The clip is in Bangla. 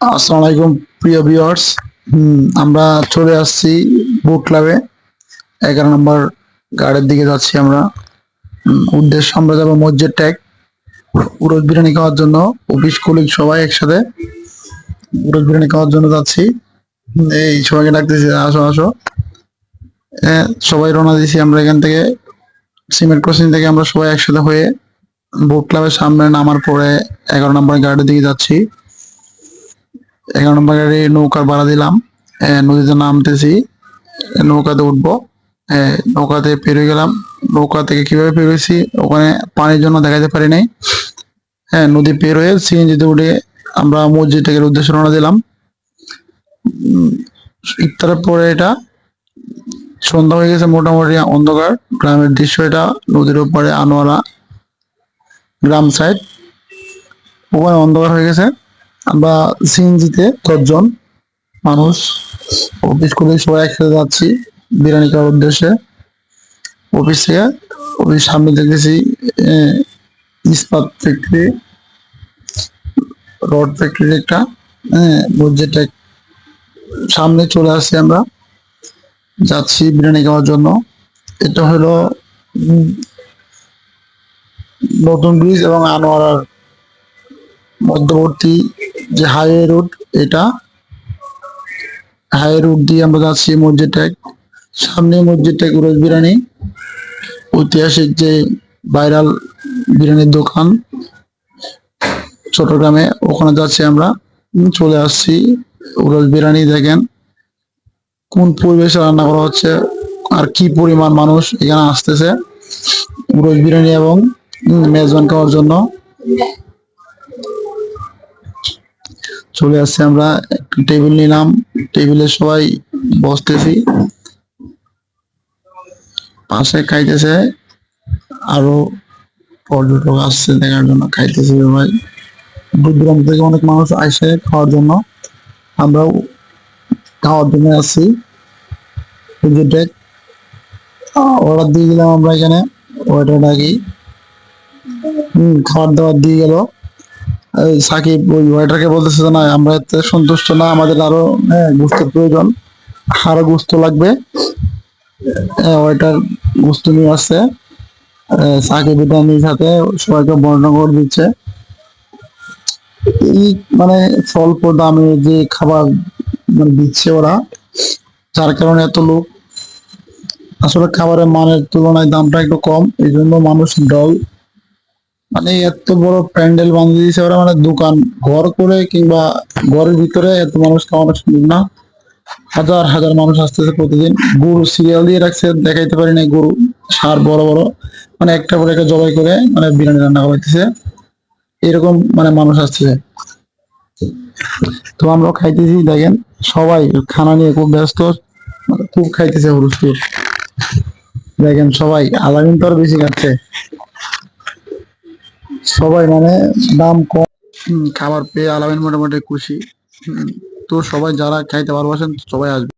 আসসালামু আলাইকুম প্রিয় ভিউয়ার্স আমরা চলে আসছি বুট ক্লাবে এগারো নম্বর গার্ডের দিকে যাচ্ছি আমরা। উদ্দেশ্য, আমরা যাব মসজিদ ট্যাগ উরজ বিরিয়ানি খাওয়ার জন্য অফিস কলিগ সবাই একসাথে। উরজ বিরিয়ানি খাওয়ার জন্য যাচ্ছি। এই সবাইকে ডাকতেছি, আসো আসো। সবাই রওনা দিয়েছি আমরা এখান থেকে। সিমেন্ট ক্রসিং থেকে আমরা সবাই একসাথে হয়ে বুট ক্লাবের সামনে নামার পরে এগারো নম্বর গার্ডের দিকে যাচ্ছি। এগারো নম্বর গাড়ি নৌকার ভাড়া দিলাম। নদীতে নামতেছি। নৌকাতে উঠবো। নৌকাতে পেরিয়ে গেলাম। নৌকা থেকে কীভাবে পেরোয়েছি ওখানে পানির জন্য দেখাতে পারি নাই। হ্যাঁ নদী পের হয়ে সিএনজিতে উঠে আমরা মসজিদ থেকে উদ্দেশ্যে রওনা দিলাম। ইফতারের পরে এটা সন্ধ্যা হয়ে গেছে মোটামুটি অন্ধকার। গ্রামের দৃশ্য এটা, নদীর উপরে আনোয়ারা গ্রাম সাইড ওখানে অন্ধকার হয়ে গেছে। আমরা সিএনজিতে দশজন মানুষ অফিস করে সবাই একসাথে যাচ্ছি, বিরিয়ানি খাওয়ার উদ্দেশ্যে। অফিস থেকে, অফিস সামনে দেখেছি ইস্পাত ফ্যাক্টরি রড ফ্যাক্টরি একটা মসজিদটা সামনে চলে আসছি আমরা। যাচ্ছি বিরিয়ানি খাওয়ার জন্য। এটা হলো নতুন ব্রিজ এবং আনোয়ারার মধ্যবর্তী যে হাইওয়ে রুট এটা হাইওয়ে রুট দিয়ে আমরা যাচ্ছি মসজিদ ট্যাগ সামনে মসজিদ ট্যাগ উরজ বিরিয়ানি। ঐতিহাসিক যে ভাইরাল বিরিয়ানির দোকান চট্টগ্রামে, ওখানে যাচ্ছি আমরা। চলে আসছি উরজ বিরিয়ানি, দেখেন কোন পরিবেশে রান্না করা হচ্ছে আর কি পরিমাণ মানুষ এখানে আসতেছে। উরজ বিরিয়ানি এবং মেজবান খাওয়ার জন্য। চলে আসছে আমরা টেবিল নিলাম। টেবিলে সবাই বসতেছি। পাশে খাইতেছে, আরও পর্যটক আসছে দেখার জন্য, খাইতেছে সবাই। দূর দূরান্ত থেকে অনেক মানুষ আসে খাওয়ার জন্য। আমরাও খাওয়ার জন্য আসছি। পুজোতে অর্ডার দিয়ে দিলাম আমরা এখানে। ওয়েটার ডাকি হম, খাবার দাবার দিয়ে গেল। সাকিব ওই ওয়েটারকে বলতেছে না আমরা এতে সন্তুষ্ট না আমাদের আরও হ্যাঁ গোস্তের প্রয়োজন। আরও গোস্ত লাগবে। হ্যাঁ, ওয়েটার গোস্ত নিয়ে আসছে। সাকিব এটা নিজ হাতে সবাইকে বর্ণনা করে দিচ্ছে। এই মানে স্বল্প দামে যে খাবার মানে দিচ্ছে ওরা যার কারণে এত লোক। আসলে খাবারের মানের তুলনায় দামটা একটু কম এই জন্য মানুষ ডল মানে এত বড় প্যান্ডেল বানিয়ে দিয়েছে ওরা মানে দোকান, ঘর করে কিংবা ঘরের ভিতরে এত মানুষ খাওয়ানো সম্ভব না। হাজার হাজার মানুষ আসতেছে প্রতিদিন। গরু সিরিয়াল দিয়ে রাখছে, দেখাইতে পারি না গরু, সার বড় বড়। মানে একটা পরে একটা জবাই করে মানে বিরিয়ানি রান্না করাইতেছে। এরকম মানে মানুষ আসতেছে। তো আমরা খাইতেছি, দেখেন, সবাই খানা নিয়ে খুব ব্যস্ত। খুব খাইতেছে হুরুস্তুর দেখেন সবাই, আলামিন তো আর বেশি খাচ্ছে। সবাই মানে দাম কম। খাবার পেয়ে আলামিন মোটামুটি খুশি। তো সবাই যারা খাইতে ভালোবাসেন সবাই আসবে।